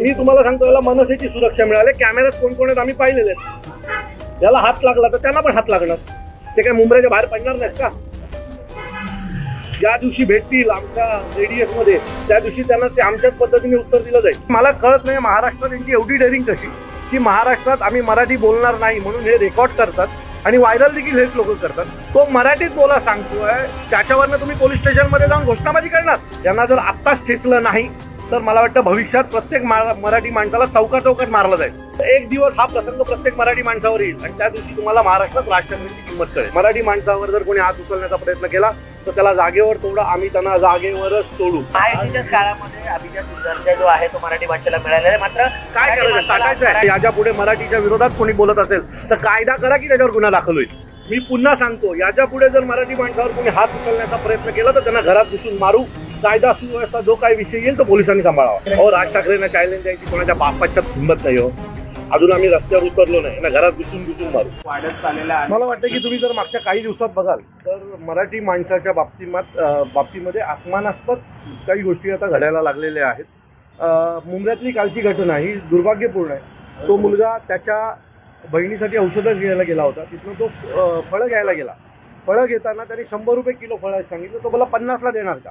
मी तुम्हाला सांगतो याला मनसेची सुरक्षा मिळाली. कॅमेऱ्यात कोण कोण आहेत आम्ही पाहिलेले आहेत. याला हात लागला तर त्यांना पण हात लागणार. ते काय मुंबईच्या बाहेर पडणार नाहीत का? ज्या दिवशी भेटतील आमच्या रेडियसमध्ये त्या दिवशी त्यांना ते आमच्याच पद्धतीने उत्तर दिलं जाईल. मला कळत नाही महाराष्ट्रात यांची एवढी डेअरिंग कशी की महाराष्ट्रात आम्ही मराठी बोलणार नाही म्हणून हे रेकॉर्ड करतात आणि व्हायरल देखील हेच लोक करतात. तो मराठीत बोला सांगतोय त्याच्यावरनं तुम्ही पोलीस स्टेशनमध्ये जाऊन घोषणाबाजी करणार. त्यांना जर आत्ताच ठेचलं नाही तर मला वाटतं भविष्यात प्रत्येक मराठी माणसाला चौका चौकात मारलं जाईल. एक दिवस हा प्रसंग प्रत्येक मराठी माणसावर येईल आणि त्या दिवशी तुम्हाला महाराष्ट्रात राजकारणाची किंमत कळेल. मराठी माणसावर जर कोणी हात उचलण्याचा प्रयत्न केला तर त्याला जागेवर तोडा आम्ही त्यांना जागेवरच तोडू. काळामध्ये अभिजात जो आहे तो मराठी भाषेला मिळालेला आहे. मात्र काय करायचं? टाकायचं आहे. याच्यापुढे मराठीच्या विरोधात कोणी बोलत असेल तर कायदा करा की त्याच्यावर गुन्हा दाखल होईल. मी पुन्हा सांगतो याच्यापुढे जर मराठी माणसावर कोणी हात उचलण्याचा प्रयत्न केला तर त्यांना घरात घुसून मारू. कायदा सुव्यवस्था जो काही विषय येईल तो पोलिसांनी सांभाळावा. हो राज ठाकरेंना चॅलेंज द्यायची कोणाच्या बापाच्या हिंमत नाही हो. अजून आम्ही रस्त्यावर उतरलो नाही ना घरात घुसून घुसून मारू. वाढत चाललेला आहे. मला वाटतं की तुम्ही जर मागच्या काही दिवसात बघाल तर मराठी माणसाच्या बाबतीमात बाबतीमध्ये अपमानास्पद काही गोष्टी आता घडायला लागलेल्या आहेत. मुंबईतली कालची घटना ही दुर्भाग्यपूर्ण आहे. तो मुलगा त्याच्या बहिणीसाठी औषधं घ्यायला गेला होता. तिथनं तो फळं घ्यायला गेला. फळं घेताना त्याने शंभर रुपये किलो फळं सांगितलं तो मला पन्नासला देणार का?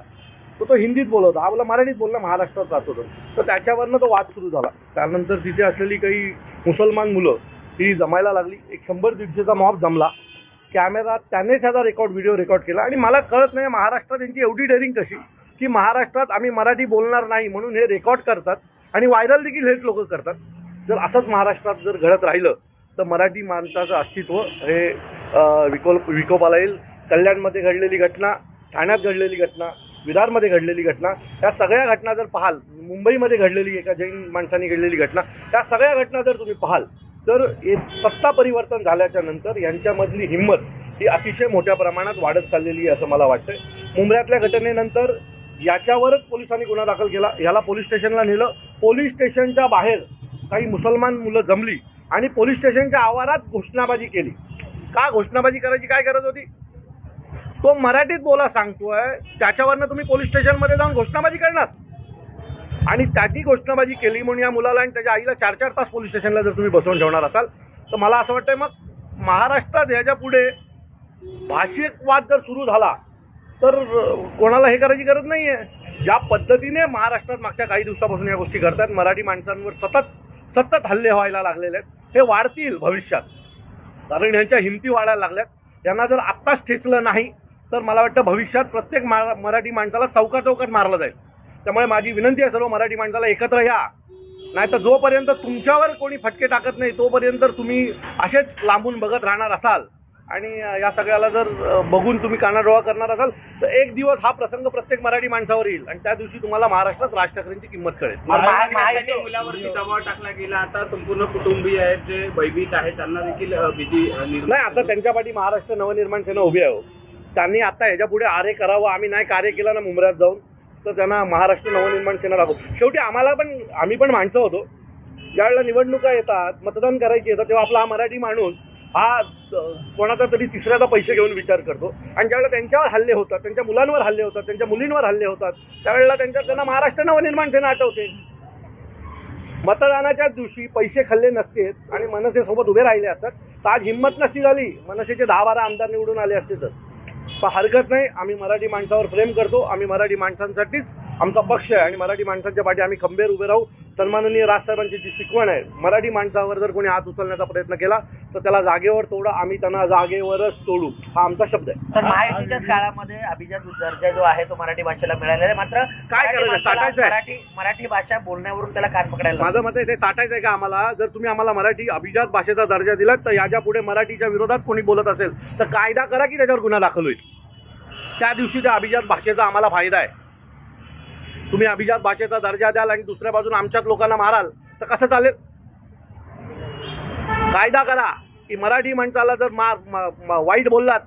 तो तो हिंदीत बोलत होता आपला मराठीत बोलला महाराष्ट्रात जात होतं तर त्याच्यावरनं तो वाद सुरू झाला. त्यानंतर तिथे असलेली काही मुसलमान मुलं ती जमायला लागली. एक शंभर दीडशेचा मॉब जमला. कॅमेरा त्यानेच ह्याचा रेकॉर्ड व्हिडिओ रेकॉर्ड केला. आणि मला कळत नाही महाराष्ट्रात यांची एवढी डेअरिंग कशी? की महाराष्ट्रात आम्ही मराठी बोलणार नाही म्हणून हे रेकॉर्ड करतात आणि व्हायरल देखील हेच लोक करतात. जर असंच महाराष्ट्रात जर घडत राहिलं तर मराठी माणसाचं अस्तित्व हे विकोल विकोपाला येईल. कल्याणमध्ये घडलेली घटना ठाण्यात घडलेली घटना विरारमध्ये घडलेली घटना या सगळ्या घटना जर पाहाल मुंबईमध्ये घडलेली एका जैन माणसाने घडलेली घटना त्या सगळ्या घटना जर तुम्ही पाहाल तर सत्ता परिवर्तन झाल्याच्यानंतर यांच्यामधली हिंमत ही अतिशय मोठ्या प्रमाणात वाढत चाललेली आहे असं मला वाटतं मुंबईतल्या घटनेनंतर याच्यावरच पोलिसांनी गुन्हा दाखल केला याला पोलीस स्टेशनला नेलं. पोलीस स्टेशनच्या बाहेर काही मुसलमान मुलं जमली आणि पोलीस स्टेशनच्या आवारात घोषणाबाजी केली. का घोषणाबाजी करायची काय गरज होती? तो मराठीत बोला सांगतोय त्याच्यावरनं तुम्ही पोलीस स्टेशनमध्ये जाऊन घोषणाबाजी करणार. आणि त्याची घोषणाबाजी केली म्हणून या मुलाला आणि त्याच्या आईला चार चार तास पोलीस स्टेशनला जर तुम्ही बसवून ठेवणार असाल तर मला असं वाटतंय मग महाराष्ट्रात ह्याच्या पुढे भाषिक वाद जर सुरू झाला तर कोणाला हे करायची गरज नाही आहे ज्या पद्धतीने महाराष्ट्रात मागच्या काही दिवसापासून या गोष्टी घडतात मराठी माणसांवर सतत सतत हल्ले व्हायला लागलेले आहेत. हे वाढतील भविष्यात. कारण यांच्या हिमती वाढायला लागल्यात. यांना जर आत्ताच ठेचलं नाही तर मला वाटतं भविष्यात प्रत्येक मा मराठी माणसाला चौका चौकात मारलं जाईल. त्यामुळे माझी विनंती आहे सर्व मराठी माणसाला एकत्र या. नाही तर जोपर्यंत तुमच्यावर कोणी फटके टाकत नाही तोपर्यंत तुम्ही असेच लांबून बघत राहणार असाल आणि या सगळ्याला जर बघून तुम्ही कानाडोळा करणार असाल तर एक दिवस हा प्रसंग प्रत्येक मराठी माणसावर येईल आणि त्या दिवशी तुम्हाला महाराष्ट्रात राज ठाकरेंची किंमत कळेल. मुलावरती दबाव टाकला गेला आता संपूर्ण कुटुंबीय आहेत जे भयभीत आहेत त्यांना देखील भीती नाही आता त्यांच्या पाठी महाराष्ट्र नवनिर्माण सेना उभी आहे हो. त्यांनी आता ह्याच्या पुढे आरे करावं आम्ही नाही कार्य केलं ना मुंबऱ्यात जाऊन तर त्यांना महाराष्ट्र नवनिर्माण सेना दाखवू शेवटी आम्हाला पण आम्ही पण माणसं होतो. ज्यावेळेला निवडणुका येतात मतदान करायची येतात तेव्हा आपला हा मराठी माणूस हा कोणाचा तरी तिसऱ्याचा पैसे घेऊन विचार करतो. आणि ज्यावेळेला त्यांच्यावर हल्ले होतात त्यांच्या मुलांवर हल्ले होतात त्यांच्या मुलींवर हल्ले होतात त्यावेळेला त्यांच्या त्यांना महाराष्ट्र नवनिर्माण सेना आठवते. मतदानाच्या दिवशी पैसे खाल्ले नसते आणि मनसेसोबत उभे राहिले असतात तर आज हिंमत नसती झाली. मनसेचे दहा बारा आमदार निवडून आले असते तर. पण हरकत नाही. आम्ही मराठी माणसावर प्रेम करतो. आम्ही मराठी माणसांसाठीच आमचा पक्ष आहे. आणि मराठी माणसांच्या पाठी आम्ही खंबीर उभे राहू. सन्माननीय राजसाहेबांची जी शिकवण आहे मराठी माणसावर जर कोणी हात उचलण्याचा प्रयत्न केला तर त्याला जागेवर तोडा. आम्ही त्यांना जागेवरच तोडू. हा आमचा शब्द आहे. तर महायुतीच्याच काळामध्ये अभिजात दर्जा जो आहे तो मराठी भाषेला मिळालेला आहे. मात्र काय करायचं? टाकायचं आहे? मराठी मराठी भाषा बोलण्यावरून त्याला कान पकडायला माझं मत आहे ते टाटायचं आहे का आम्हाला? जर तुम्ही आम्हाला मराठी अभिजात भाषेचा दर्जा दिलात तर याच्यापुढे मराठीच्या विरोधात कोणी बोलत असेल तर कायदा करा की त्याच्यावर गुन्हा दाखल होईल. त्या दिवशी त्या अभिजात भाषेचा आम्हाला फायदा आहे. तुम्ही अभिजात भाषेचा दर्जा द्याल आणि दुसऱ्या बाजून आमच्याच लोकांना माराल तर कसं चालेल? कायदा करा की मराठी माणसाला जर मार वाईट बोललात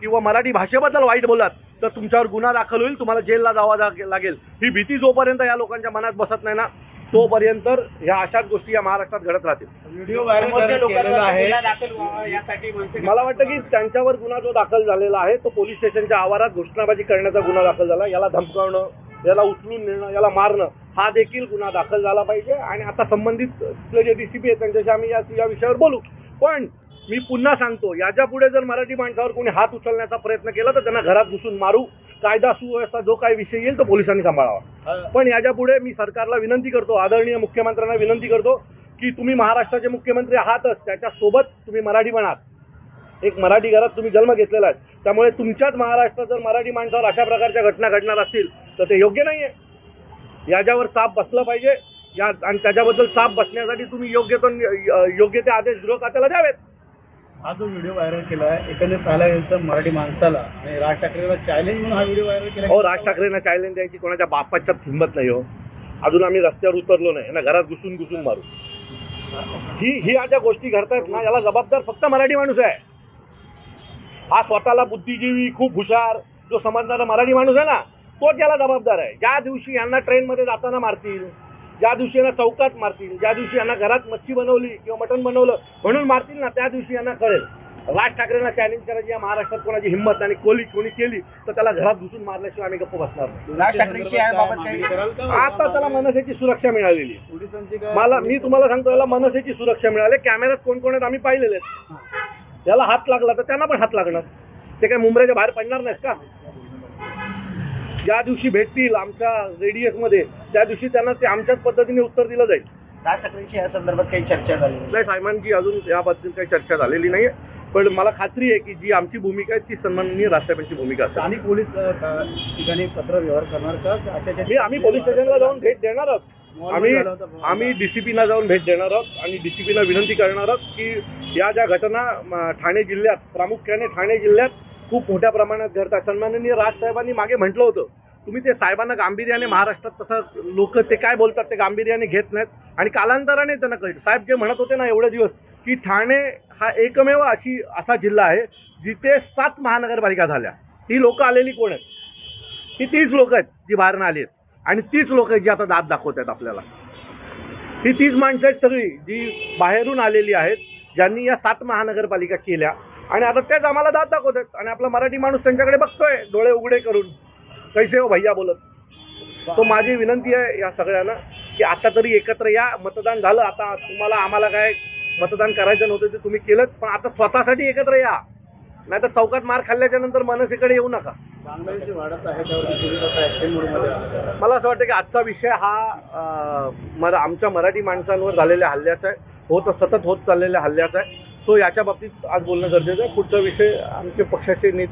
किंवा मराठी भाषेबद्दल वाईट बोललात तर तुमच्यावर गुन्हा दाखल होईल तुम्हाला जेलला जावा लागेल. ही भीती जोपर्यंत या लोकांच्या मनात बसत नाही ना? तोपर्यंत ह्या अशाच गोष्टी या महाराष्ट्रात घडत राहतील. व्हिडिओ व्हायरल केलेला आहे. दाखल व्हावा यासाठी मनसे मला वाटतं की त्यांच्यावर गुन्हा जो दाखल झालेला आहे तो पोलीस स्टेशनच्या आवारात घोषणाबाजी करण्याचा गुन्हा दाखल झाला. याला धमकावणं याला उचलून नेणं याला मारणं हा देखील गुन्हा दाखल झाला पाहिजे. आणि आता संबंधित तिथले जे डीसीपी आहेत त्यांच्याशी आम्ही या या विषयावर बोलू. पण मी पुन्हा सांगतो याच्यापुढे जर मराठी माणसावर कोणी हात उचलण्याचा प्रयत्न केला तर त्यांना घरात घुसून मारू. कायदा सुव्यवस्था जो काही विषय येईल तो पोलिसांनी सांभाळावा. पण याच्यापुढे मी सरकारला विनंती करतो आदरणीय मुख्यमंत्र्यांना विनंती करतो की तुम्ही महाराष्ट्राचे मुख्यमंत्री आहातच त्याच्यासोबत तुम्ही मराठी बनात एक मराठी घरात तुम्ही जन्म घेतलेला आहे. त्यामुळे तुमच्याच महाराष्ट्रात जर मराठी माणसावर अशा प्रकारच्या घटना घडणार असतील तर ते योग्य नाही आहे याच्यावर चाप बसलं पाहिजे. या आणि त्याच्याबद्दल चाप बसण्यासाठी तुम्ही योग्य तो योग्य ते आदेश गृह खात्याला द्यावेत. हा जो व्हिडिओ व्हायरल केला आहे एकंदरीत पाहायला गेलं मराठी माणसाला आणि राज ठाकरेला चॅलेंज म्हणून हा व्हिडिओ व्हायरल केला हो राज ठाकरेंना चॅलेंज द्यायची कोणाच्या बापाच्या हिंमत नाही हो. अजून आम्ही रस्त्यावर उतरलो नाही ना घरात घुसून घुसून मारू. ही ही या ज्या गोष्टी घडतात ना याला जबाबदार फक्त मराठी माणूस आहे. हा स्वतःला बुद्धिजीवी खूप हुशार जो समजणारा मराठी माणूस आहे ना तोच याला जबाबदार आहे. ज्या दिवशी यांना ट्रेनमध्ये जाताना मारतील ज्या दिवशी यांना चौकात मारतील ज्या दिवशी यांना घरात मच्छी बनवली किंवा मटण बनवलं म्हणून मारतील ना त्या दिवशी यांना कळेल. राज ठाकरेंना चॅलेंज करायची या महाराष्ट्रात कोणाची हिंमत आणि कोली कोणी केली तर त्याला घरात घुसून मारल्याशिवाय आम्ही गप्प बसणार राज का आता त्याला मनसेची सुरक्षा मिळालेली आहे. मला मी तुम्हाला सांगतो याला मनसेची सुरक्षा मिळाली. कॅमेऱ्यात कोण कोण आहेत आम्ही पाहिलेले आहेत. याला हात लागला तर त्यांना पण हात लागणार. ते काय मुंबईच्या बाहेर पडणार नाहीत का? ज्या दिवशी भेटतील आमच्या रेडियसमध्ये त्या दिवशी त्यांना ते आमच्याच पद्धतीने उत्तर दिलं जाईल. राज ठाकरेंशी या संदर्भात काही चर्चा झाली नाही. साहेबांची अजून याबद्दल काही चर्चा झालेली नाही पण मला खात्री आहे की जी आमची भूमिका आहे ती सन्माननीय राष्ट्रपतींची भूमिका असेल. स्थानिक पोलीस ठिकाणी पत्र व्यवहार करणार का? मी आम्ही पोलीस स्टेशनला जाऊन भेट देणार आहोत. आम्ही. आम्ही डीसीपीना जाऊन भेट देणार आहोत आणि डीसीपीना विनंती करणार आहोत की या ज्या घटना ठाणे जिल्ह्यात प्रामुख्याने ठाणे जिल्ह्यात खूप मोठ्या प्रमाणात घडतात सन्माननीय राज साहेबांनी मागे म्हटलं होतं. तुम्ही ते साहेबांना गांभीर्याने महाराष्ट्रात तसं लोक ते काय बोलतात ते गांभीर्याने घेत नाहीत. आणि कालांतराने त्यांना कळतं साहेब जे म्हणत होते ना एवढे दिवस की ठाणे हा एकमेव अशी असा जिल्हा आहे जिथे सात महानगरपालिका झाल्या. ही लोकं आलेली कोण आहेत? ही तीच लोक आहेत जी बाहेरनं आली आहेत. आणि तीच लोक आहेत जी आता दात दाखवत आहेत आपल्याला. ही तीच माणसं आहेत सगळी जी बाहेरून आलेली आहेत ज्यांनी या सात महानगरपालिका केल्या. आणि आता तेच आम्हाला दात दाखवत आहेत आणि आपला मराठी माणूस त्यांच्याकडे बघतोय डोळे उघडे करून. कैसे हो भैया बोलत. तो माझी विनंती आहे या सगळ्यांना की आता तरी एकत्र या मतदान झालं आता तुम्हाला आम्हाला काय मतदान करायचं नव्हतं ते तुम्ही केलं पण आता स्वतःसाठी एकत्र या. नाही तर चौकात मार खाल्ल्याच्या नंतर मनसेकडे येऊ नका. मला असं वाटतं की आजचा विषय हा मरा आमच्या मराठी माणसांवर झालेल्या हल्ल्याचा आहे. होत सतत होत चाललेल्या हल्ल्याचा आहे. सो याच्या बाबतीत आज बोलणं गरजेचं आहे. पुढचा विषय आमचे पक्षाचे नेते